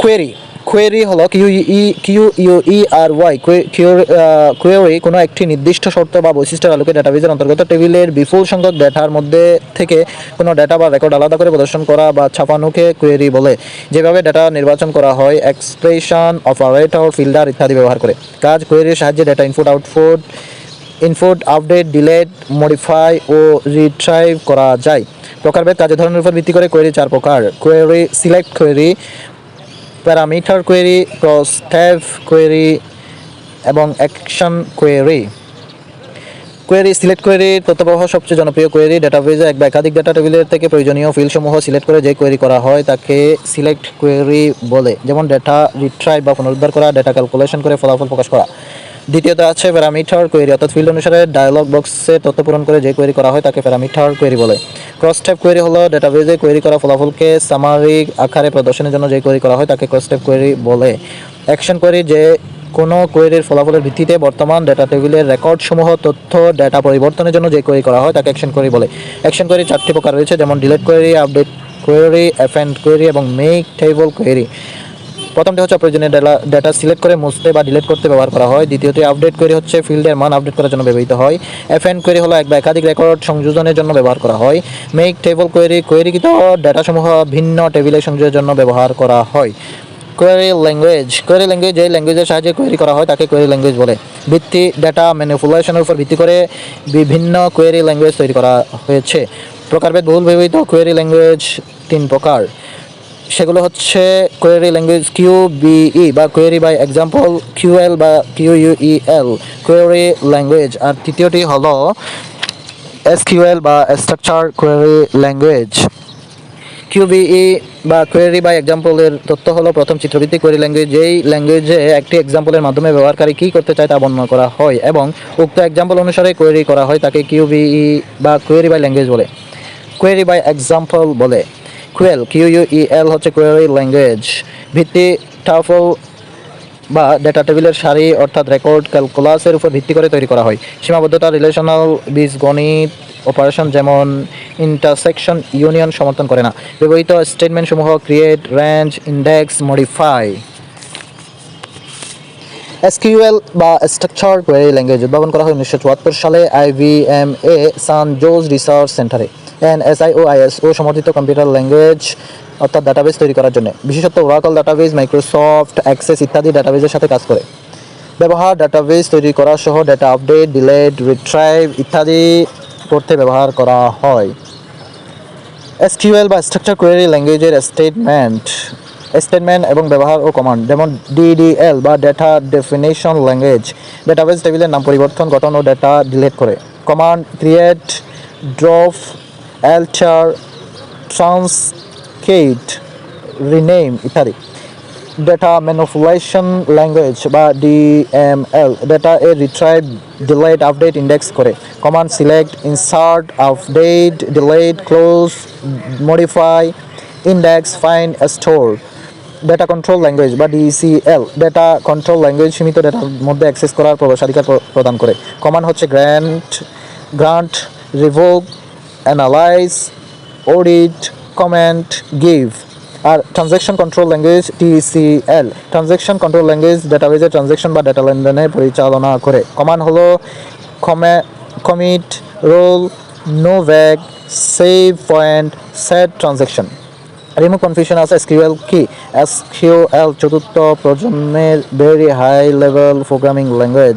Query query হলো Q E Q U E R Y query কোনো একটি নির্দিষ্ট শর্ত বা বৈশিষ্ট্যের আলোকে ডাটাবেজের অন্তর্গত টেবিলের বিপুল সংখ্যক ডেটার মধ্যে থেকে কোনো ডেটা বা রেকর্ড আলাদা করে প্রদর্শন করা বা ছাপানোকে কোয়েরি বলে। যেভাবে ডেটা নির্বাচন করা হয় এক্সপ্রেশন অপারেটর ফিল্টার ইত্যাদি ব্যবহার করে। কাজ কোয়েরির সাহায্যে data input output input update delete modify ও রিট্রাইভ করা যায়। প্রকারভেদ কাজের ধরনের উপর ভিত্তি করে কোয়েরি চার প্রকার। Query select query parameter query, cross tab query এবং অ্যাকশন কোয়েরি। কোয়েরি, সিলেক্ট কোয়েরির তথ্যপ্রবাহ সবচেয়ে জনপ্রিয় কোয়েরি ডাটাবেজে এক বা একাধিক ডেটা টেবিলের থেকে প্রয়োজনীয় ফিল্ডসমূহ সিলেক্ট করে যে কোয়েরি করা হয় তাকে সিলেক্ট কোয়েরি বলে। যেমন ডেটা রিট্রাই বা পুনরুদ্ধার করা, ডেটা ক্যালকুলেশন করে ফলাফল প্রকাশ করা। দ্বিতীয়ত আছে প্যারামিটার কোয়েরি অর্থাৎ ফিল্ড অনুসারে ডায়লগ বক্সে তথ্য পূরণ করে যে কোয়েরি করা হয় তাকে প্যারামিটার কোয়েরি বলে। ক্রস ট্যাব কোয়েরি হলো ডাটাবেজে কোয়েরি করা ফলাফলকে সামারিক আকারে প্রদর্শনের জন্য যে কোয়েরি করা হয় তাকে ক্রস ট্যাব কোয়েরি বলে। অ্যাকশন কোয়েরি যে কোনো কোয়েরির ফলাফলের ভিত্তিতে বর্তমান ডেটা টেবিলের রেকর্ডসমূহ, তথ্য ডেটা পরিবর্তনের জন্য যে কোয়েরি করা হয় তাকে অ্যাকশন কোয়েরি বলে। অ্যাকশন কোয়েরি চারটি প্রকার রয়েছে, যেমন delete query update query append query এবং মেক টেবল কোয়েরি প্রথমটি হচ্ছে অপ্রয়োজনীয় ডেটা সিলেক্ট করে মুছতে বা ডিলিট করতে ব্যবহার করা হয়। দ্বিতীয়টি আপডেট কোয়েরি হচ্ছে ফিল্ডের মান আপডেট করার জন্য ব্যবহৃত হয়। এফএন কোয়েরি হলো এক বা একাধিক রেকর্ড সংযোজনের জন্য ব্যবহার করা হয়। মেক টেবল কোয়েরি কোয়েরিকৃত ডেটাসমূহ ভিন্ন টেবিলে সংযোগের জন্য ব্যবহার করা হয়। কোয়েরি ল্যাঙ্গুয়েজ কোয়েরি ল্যাঙ্গুয়েজ যে ল্যাঙ্গুয়েজের সাহায্যে কোয়েরি করা হয় তাকে কোয়েরি ল্যাঙ্গুয়েজ বলে। ভিত্তি ডেটা ম্যানিপুলেশনের উপর ভিত্তি করে বিভিন্ন কোয়েরি ল্যাঙ্গুয়েজ তৈরি করা হয়েছে। প্রকারভেদ বহুল ব্যবহৃত কোয়েরি ল্যাঙ্গুয়েজ তিন প্রকার। সেগুলো হচ্ছে কোয়েরি ল্যাঙ্গুয়েজ কিউ বিই বা কোয়েরি বাই এক্সাম্পল কিউএল বা কিউ ইউইএল কোয়েরি ল্যাঙ্গুয়েজ আর তৃতীয়টি হল হলো এসকিউএল বা structure query language Q QBE বা কোয়েরি বাই এক্সাম্পলের তথ্য হলো প্রথম চিত্রভিত্তিক কোয়েরি ল্যাঙ্গুয়েজ যেই ল্যাঙ্গুয়েজে একটি এক্সাম্পলের মাধ্যমে ব্যবহারকারী কী করতে চায় তা বর্ণনা করা হয় এবং উক্ত এক্সাম্পল অনুসারে কোয়েরি করা হয় তাকে কিউ কিউবিই বা কোয়েরি বাই ল্যাঙ্গুয়েজ বলে। কোয়েরি বাই এক্সাম্পল বলে। QUEL Q U E L হচ্ছে কোয়েরি ল্যাঙ্গুয়েজ ভিত্তি টাফল বা ডেটা টেবিলের সারি অর্থাৎ রেকর্ড ক্যালকুলাসের উপর ভিত্তি করে তৈরি করা হয়। সীমাবদ্ধতা রিলেশনাল বীজ গণিত অপারেশন যেমন ইন্টারসেকশন ইউনিয়ন সমর্থন করে না। ব্যবহৃত স্টেটমেন্টসমূহ create range index modify SQL বা স্ট্রাকচার কোয়েরি ল্যাঙ্গুয়েজ উদ্ভাবন করা হয় উনিশশো চুয়াত্তর সালে আইভিএমএ সান জোজ রিসার্চ সেন্টারে এন এসআইও আইএসও সমর্থিত কম্পিউটার ল্যাঙ্গুয়েজ অর্থাৎ ডাটাবেস তৈরি করার জন্য। বিশেষত ওরাকল ডাটাবেস মাইক্রোসফট অ্যাক্সেস ইত্যাদি ডাটাবেসের সাথে কাজ করে। ব্যবহার ডাটাবেস তৈরি করা সহ ডেটা আপডেট ডিলেট রিট্রাইভ ইত্যাদি করতে ব্যবহার করা হয়। এসকিউএল বা স্ট্রাকচার কোয়েরি ল্যাঙ্গুয়েজের স্টেটমেন্ট স্টেটমেন্ট এবং ব্যবহার ও কমান্ড যেমন ডিডিএল বা ডেটা ডেফিনেশন ল্যাঙ্গুয়েজ ডেটাবেস টেবিলের নাম পরিবর্তন, গঠন ও ডেটা ডিলিট করে। Command create drop alter truncate rename ইত্যাদি। ডেটা ম্যানুপুলেশন ল্যাঙ্গুয়েজ বা ডিএমএল ডেটা এ রিট্রাইভ ডিলেট আপডেট ইন্ডেক্স করে। Command select insert update delete close modify index find store data control language বা ডিসিএল ডেটা কন্ট্রোল ল্যাঙ্গুয়েজ সীমিত ডেটার মধ্যে access করার প্রবেশাধিকার প্র- প্রদান করে। কমান্ড হচ্ছে grant grant revoke analyze audit comment give আর transaction control language TCL transaction control language ডেটাবেজে transaction বা ডেটা লেনদেনের পরিচালনা করে। কমান্ড হলো কমে commit roll no back save point set transaction remove confusion আছে এসকিউএল কি? এসকিউএল চতুর্থ প্রজন্মের very high level programming language